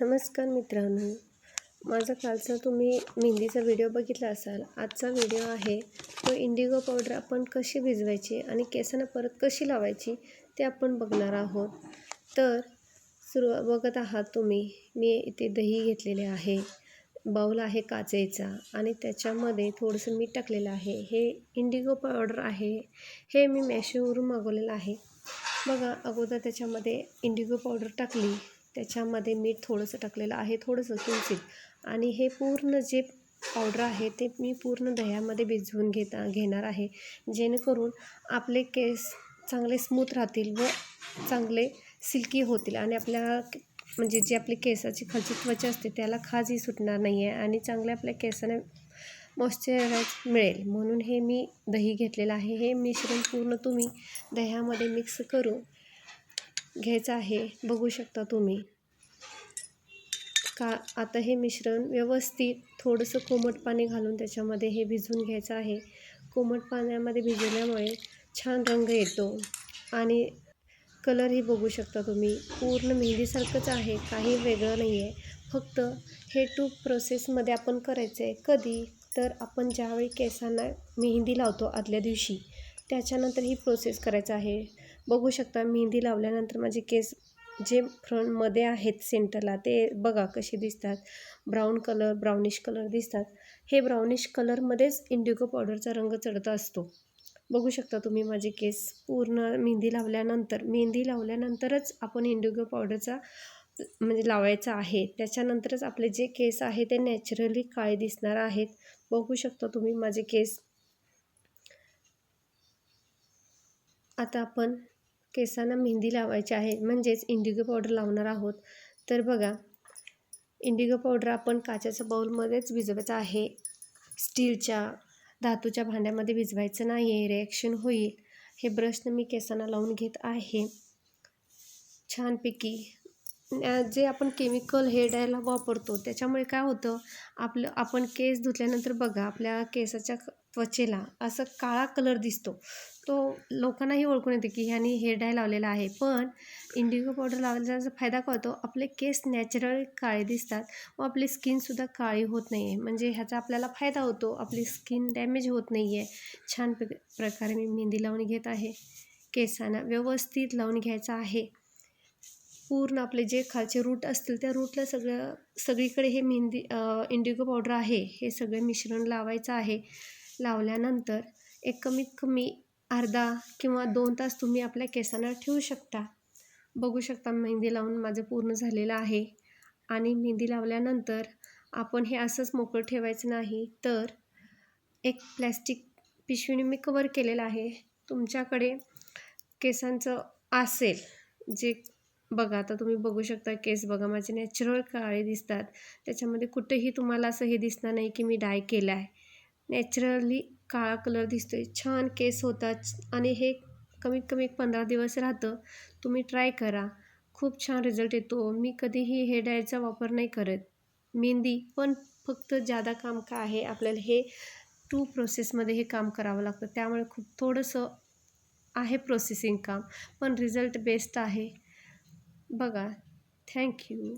नमस्कार मित्रांनो. माझा कालचा तुम्ही मेहंदीचा व्हिडिओ बघितला असाल. आजचा व्हिडिओ आहे तो इंडिगो पावडर आपण कशी भिजवायची आणि केसांना परत कशी लावायची ते आपण बघणार आहोत. तर सुरुवात बघत आहात तुम्ही. मी इथे दही घेतलेले आहे. बाऊल आहे काचेचा आणि त्याच्यामध्ये थोडंसं मीठ टाकलेलं आहे. हे इंडिगो पावडर आहे. हे मी मॅशोवरून मागवलेलं आहे. बघा अगोदर त्याच्यामध्ये इंडिगो पावडर टाकली. त्याच्यामध्ये मीठ थोडंसं टाकलेलं आहे थोडंसं किंचित आणि हे पूर्ण जे पावडर आहे ते मी पूर्ण दह्यामध्ये भिजवून घेता घेणार आहे. जेणेकरून आपले केस चांगले स्मूथ राहतील व चांगले सिल्की होतील आणि आपल्या म्हणजे जी आपली केसाची खालची त्वचा असते त्याला खाजही सुटणार नाही आहे आणि चांगले आपल्या केसाने मॉइश्चरायज मिळेल. म्हणून हे मी दही घेतलेलं आहे. हे मिश्रण पूर्ण तुम्ही दह्यामध्ये मिक्स करून घ्यायचं आहे. बघू शकता तुम्ही. का आता हे मिश्रण व्यवस्थित थोडंसं कोमट पाणी घालून त्याच्यामध्ये हे भिजवून घ्यायचं आहे. कोमट पाण्यामध्ये भिजवल्यामुळे छान रंग येतो. आणि कलरही बघू शकता तुम्ही. पूर्ण मेहंदीसारखंच आहे. काही वेगळं नाही आहे फक्त हे टू प्रोसेसमध्ये आपण करायचं आहे कधी? तर आपण ज्यावेळी केसांना मेहंदी लावतो आदल्या दिवशी त्याच्यानंतर ही प्रोसेस करायचं आहे. बघू शकता मेहंदी लावल्यानंतर माझे केस जे फ्रंटमध्ये आहेत सेंटरला ते बघा कसे दिसतात. ब्राऊन कलर ब्राउनिश कलर दिसतात. हे ब्राउनिश कलरमध्येच इंडिगो पावडरचा रंग चढत असतो. बघू शकता तुम्ही माझे केस पूर्ण मेहंदी लावल्यानंतर मेहंदी लावल्यानंतरच आपण इंडिगो पावडरचा म्हणजे लावायचा आहे. त्याच्यानंतरच आपले जे केस आहे ते नॅचरली काळे दिसणार आहेत. बघू शकता तुम्ही माझे केस. आता आपण केसांना मेहंदी लावायची आहे म्हणजेच इंडिगो पावडर लावणार आहोत. तर बघा इंडिगो पावडर आपण काचेच्या बाऊलमध्येच भिजवायचं आहे. स्टीलच्या धातूच्या भांड्यामध्ये भिजवायचं नाही आहे रिॲक्शन होईल. हे ब्रशनं मी केसांना लावून घेत आहे. छानपैकी जे आपण केमिकल हेअर डायला वापरतो त्याच्यामुळे काय होतं आपलं आपण केस धुतल्यानंतर बघा आपल्या केसाच्या त्वचेला असं काळा कलर दिसतो. तो लोकांनाही ओळखून येते की ह्यानी हेअर डाय लावलेला आहे. पण इंडिगो पावडर लावल्याचा फायदा काय होतो? आपले केस नॅचरल काळे दिसतात व आपली स्किनसुद्धा काळी होत नाही आहे म्हणजे ह्याचा आपल्याला फायदा होतो. आपली स्किन डॅमेज होत नाही आहे छान प्रकारे मी मेहंदी लावून घेत आहे. केसांना व्यवस्थित लावून घ्यायचं आहे. पूर्ण आपले जे खालचे रूट असतील त्या रूटला सगळं सगळीकडे हे मेहंदी इंडिगो पावडर आहे. हे सगळे मिश्रण लावायचं आहे. लावल्यानंतर एक कमीत कमी अर्धा किंवा दोन तास तुम्ही आपल्या केसांना ठेवू शकता. बघू शकता मेहंदी लावून माझं पूर्ण झालेलं आहे. आणि मेहंदी लावल्यानंतर आपण हे असंच मोकळं ठेवायचं नाही तर एक प्लॅस्टिक पिशवीने मी कवर केलेलं आहे. तुमच्याकडे केसांचं असेल जे बघा आता तुम्ही बघू शकता केस बघा माझे नॅचरल काळे दिसतात. त्याच्यामध्ये कुठेही तुम्हाला असं हे दिसणार नाही की मी डाय केलं आहे. नॅचरली काळा कलर दिसतो आहे छान केस होतात आणि हे कमीत कमी एक पंधरा दिवस राहतं. तुम्ही ट्राय करा. खूप छान रिझल्ट येतो. मी कधीही हे डायचा वापर नाही करत. मेहंदी पण फक्त जादा काम का आहे आपल्याला हे टू प्रोसेसमध्ये हे काम करावं लागतं. त्यामुळे खूप थोडंसं आहे प्रोसेसिंग काम पण रिझल्ट बेस्ट आहे. बघा. थँक्यू